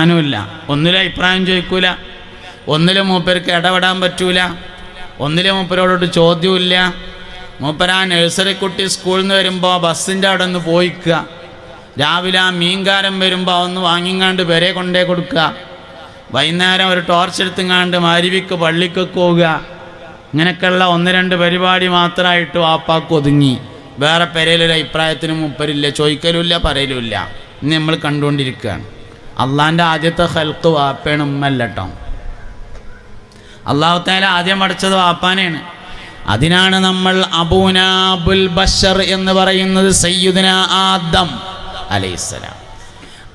ഞാനുമില്ല. ഒന്നിലും അഭിപ്രായം ചോദിക്കൂല. ഒന്നിലും മൂപ്പർക്ക് ഇടപെടാൻ പറ്റൂല. ഒന്നിലും മൂപ്പരോടൊട്ട് ചോദ്യമില്ല മൂപ്പര ആ നഴ്സറി കുട്ടി സ്കൂളിൽ നിന്ന് വരുമ്പോൾ ബസ്സിന്റെ അവിടെ ഒന്ന് പോയിക്കുക. രാവിലെ ആ മീൻകാരൻ വരുമ്പോൾ ഒന്ന് വാങ്ങിങ്ങാണ്ട് വരെ കൊണ്ടേ കൊടുക്കുക. വൈകുന്നേരം ഒരു ടോർച്ച് എടുത്തുങ്ങാണ്ട് മാരിവിക്ക് പള്ളിക്കൊക്കെ പോവുക. ഇങ്ങനെയൊക്കെയുള്ള ഒന്ന് രണ്ട് പരിപാടി മാത്രമായിട്ട് വാപ്പാക്ക് ഒതുങ്ങി. വേറെ പെരയിലൊരു അഭിപ്രായത്തിന് മുപ്പരില്ല ചോദിക്കലുമില്ല പറയലുമില്ല. ഇന്ന് നമ്മൾ കണ്ടുകൊണ്ടിരിക്കുകയാണ്. അള്ളാന്റെ ആദ്യത്തെ ഹെൽക്ക് വാപ്പയാണ് ഉമ്മല്ല കേട്ടോ അള്ളാഹു താല ആദ്യം പഠിച്ചത് വാപ്പാനെയാണ്. അതിനാണ് നമ്മൾ അബൂനാബുൽ ബഷർ എന്ന് പറയുന്നത് സയ്യുദന ആദം അലൈഹിസ്സലാം.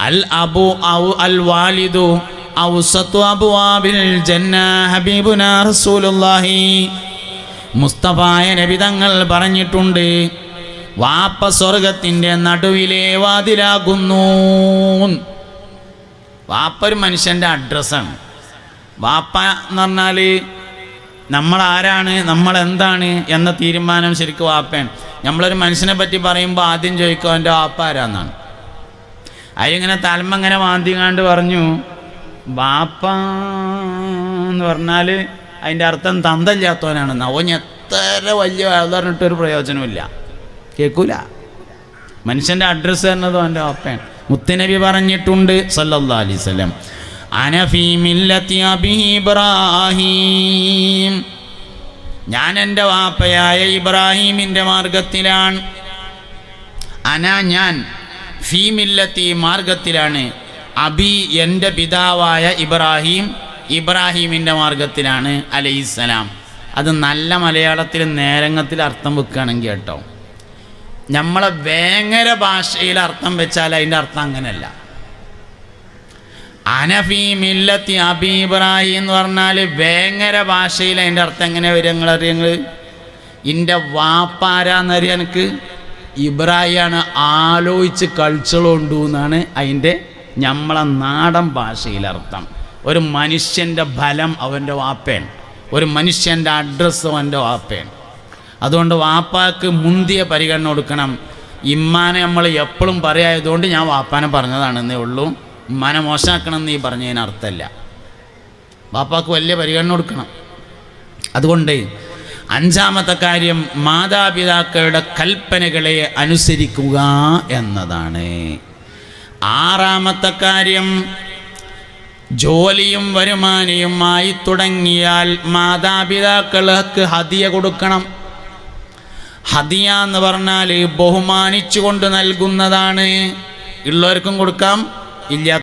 അൽ അബു ഔ അൽ വാലിദു ഔസത്തു അബ്വാബിൽ ജന്ന ഹബീബുന റസൂലുള്ളാഹി. മുസ്തഫായ നബി തങ്ങൾ പറഞ്ഞിട്ടുണ്ട് വാപ്പ സ്വർഗത്തിന്റെ നടുവിലെ വാതിലാകുന്നു. വാപ്പ ഒരു മനുഷ്യന്റെ അഡ്രസ്സാണ് വാപ്പ എന്ന് പറഞ്ഞാൽ നമ്മൾ ആരാണ് നമ്മൾ എന്താണ് എന്ന തീരുമാനം ശരിക്കും വാപ്പയാണ്. നമ്മളൊരു മനുഷ്യനെ പറ്റി പറയുമ്പോൾ ആദ്യം ചോദിക്കും എന്റെ വാപ്പ ആരാന്നാണ്? അതിങ്ങനെ തലമ ഇങ്ങനെ കാണ്ട് പറഞ്ഞു വാപ്പ എന്ന് പറഞ്ഞാൽ അതിന്റെ അർത്ഥം തന്തല്ലാത്തവനാണെന്ന് അവൻ എത്ര വലിയ പറഞ്ഞിട്ടൊരു പ്രയോജനമില്ല കേൾക്കൂല മനുഷ്യന്റെ അഡ്രസ്സ് തന്നതും അവന്റെ വാപ്പയാണ്. മുത്തുനബി പറഞ്ഞിട്ടുണ്ട് ഇബ്രാഹിം. ഞാൻ എന്റെ വാപ്പയായ ഇബ്രാഹിമിന്റെ മാർഗത്തിലാണ്. അന ഞാൻ ഫീമില്ലത്തി മാർഗത്തിലാണ്. അബി എന്റെ പിതാവായ ഇബ്രാഹിം ഇബ്രാഹിമിന്റെ മാർഗത്തിലാണ്. അലൈഹിസ്സലാം അത് നല്ല മലയാളത്തിൽ നേരങ്ങത്തിൽ അർത്ഥം വെക്കുകയാണെങ്കിൽ കേട്ടോ. നമ്മളെ വേങ്ങര ഭാഷയിൽ അർത്ഥം വെച്ചാൽ അതിന്റെ അർത്ഥം അങ്ങനെയല്ല. അനഫി മില്ലത്തി അബി ഇബ്രാഹിം എന്ന് പറഞ്ഞാൽ വേങ്ങര ഭാഷയിൽ അതിന്റെ അർത്ഥം എങ്ങനെ വരും നിങ്ങൾ അറിയങ്ങൾ എന്റെ വാപ്പാരാന്നറിയാൻ എനിക്ക് ഇബ്രാഹിമാണ് ആലോചിച്ച് കളിച്ചോണ്ടു എന്നാണ് അതിന്റെ നമ്മളെ നാടൻ ഭാഷയിൽ അർത്ഥം. ഒരു മനുഷ്യന്റെ ഫലം അവന്റെ വാപ്പയാണ്. ഒരു മനുഷ്യന്റെ അഡ്രസ്സ് അവന്റെ വാപ്പയാണ്. അതുകൊണ്ട് വാപ്പാക്ക് മുന്തിയ പരിഗണന കൊടുക്കണം. ഇമ്മാനെ നമ്മൾ എപ്പോഴും പറയായതുകൊണ്ട് ഞാൻ വാപ്പാനെ പറഞ്ഞതാണെന്നേ ഉള്ളൂ. ഇമ്മാനെ മോശമാക്കണം ഈ പറഞ്ഞതിന് അർത്ഥമല്ല. വാപ്പാക്ക് വലിയ പരിഗണന കൊടുക്കണം. അതുകൊണ്ട് അഞ്ചാമത്തെ കാര്യം മാതാപിതാക്കളുടെ കൽപ്പനകളെ അനുസരിക്കുക എന്നതാണ്. ആറാമത്തെ കാര്യം ജോലിയും വരുമാനയുമായി തുടങ്ങിയാൽ മാതാപിതാക്കൾക്ക് ഹതിയ കൊടുക്കണം. ഹദിയ എന്ന് പറഞ്ഞാൽ ബഹുമാനിച്ചുകൊണ്ട് നൽകുന്നതാണ്. ഉള്ളവർക്കും കൊടുക്കാം ഇല്ല